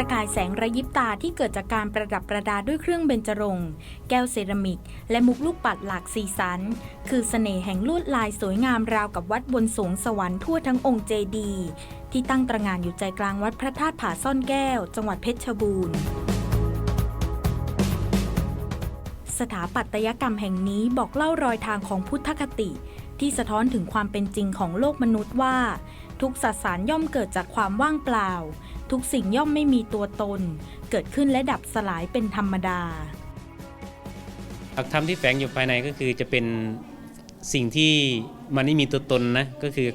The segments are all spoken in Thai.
ประกายแสงระยิบตาที่เกิดจากการประดับประดาด้วยเครื่องเบญจรงค์แก้วเซรามิก และมุกลูกปัดหลากสีสัน คือเสน่ห์แห่งลวดลายสวยงามราวกับวัดบนสวงสวรรค์ทั่วทั้งองค์เจดีย์ที่ตั้งตระงานอยู่ใจกลางวัดพระธาตุผาซ่อนแก้ว จังหวัดเพชรบูรณ์สถาปัตยกรรมแห่งนี้บอกเล่ารอยทางของพุทธคติ ที่สะท้อนถึงความเป็นจริงของโลกมนุษย์ว่า ทุกสสารย่อมเกิดจากความว่างเปล่า ทุกสิ่งย่อมไม่มีตัวตน เกิดขึ้นและดับสลายเป็นธรรมดาหลักธรรมที่แฝงอยู่ภายในก็คือจะเป็นสิ่งที่มันไม่มีตัวตนนะก็คือ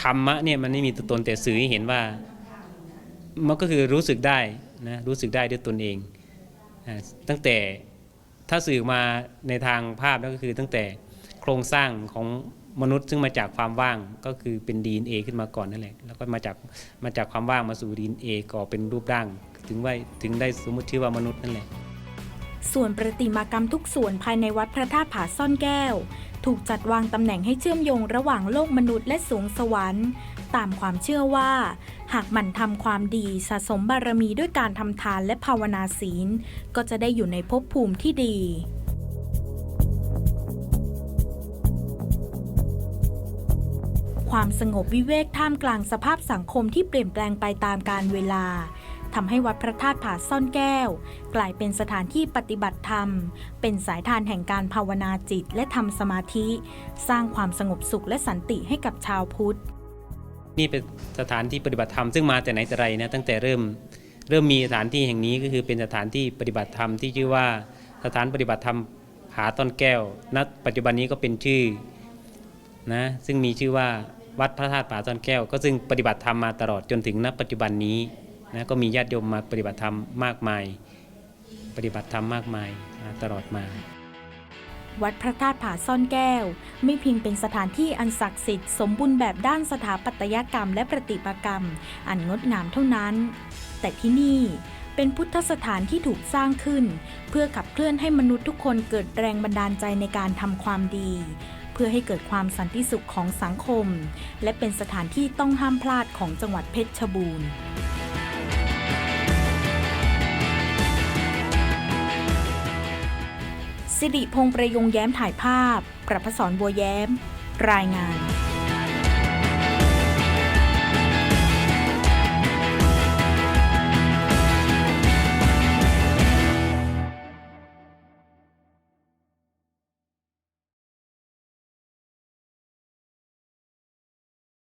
ธรรมะเนี่ยมันไม่มีตัวตนแต่สื่อให้เห็นว่ามันก็คือรู้สึกได้นะรู้สึกได้ด้วยตนเอง ตั้งแต่ถ้าสื่อมาในทางภาพแล้วก็คือตั้งแต่ โครงสร้างของมนุษย์ซึ่งมาจากความว่างก็คือเป็น DNA ขึ้นมาก่อนนั่นแหละแล้วก็มาจากมาจากความว่างมาสู่ DNA ก่อเป็นรูปร่าง ถึงว่าถึงได้สมมติชื่อว่ามนุษย์นั่นแหละส่วนประติมากรรมทุกส่วนภายในวัดพระธาตุผาซ่อนแก้ว ถูกจัดวางตำแหน่งให้เชื่อมโยงระหว่างโลกมนุษย์และสวงสวรรค์ ตามความเชื่อว่า หากหมั่นทำความดีสะสมบารมีด้วยการทำทานและภาวนาศีล ก็จะได้อยู่ในภพภูมิที่ดี ความสงบวิเวกท่ามกลางสภาพสังคมที่เปลี่ยนแปลงไปตามกาลเวลาทำให้วัดพระธาตุผาซ่อนแก้ว กลายเป็นสถานที่ปฏิบัติธรรม เป็นสายทานแห่งการภาวนาจิตและทำสมาธิ สร้างความสงบสุขและสันติให้กับชาวพุทธ นี่เป็นสถานที่ปฏิบัติธรรมซึ่งมาแต่ไหนแต่ไรนะตั้งแต่เริ่มเริ่มมีสถานที่แห่งนี้ก็คือเป็นสถานที่ปฏิบัติธรรมที่ชื่อว่าสถานปฏิบัติธรรมผาต้นแก้วณปัจจุบันนี้ก็เป็นชื่อนะซึ่งมีชื่อว่า วัดพระธาตุผาต้นแก้ว ก็ซึ่งปฏิบัติธรรมมาตลอดจนถึงณปัจจุบันนี้นะก็มีญาติโยมมาปฏิบัติธรรมมากมาย ปฏิบัติธรรมมากมายมาตลอดมา วัดพระธาตุผาซ่อนแก้ว ไม่เพียงเป็นสถานที่อันศักดิ์สิทธิ์สมบูรณ์แบบด้านสถาปัตยกรรมและประติมากรรม อันงดงามเท่านั้น แต่ที่นี่เป็นพุทธสถานที่ถูกสร้างขึ้น เพื่อขับเคลื่อนให้มนุษย์ทุกคนเกิดแรงบันดาลใจในการทำความดี เพื่อให้เกิดความสันติสุขของสังคม และเป็นสถานที่ต้องห้ามพลาดของจังหวัดเพชรบูรณ์สิริพงษ์ประยงแย้มถ่ายภาพ ประพศรบัวแย้ม รายงาน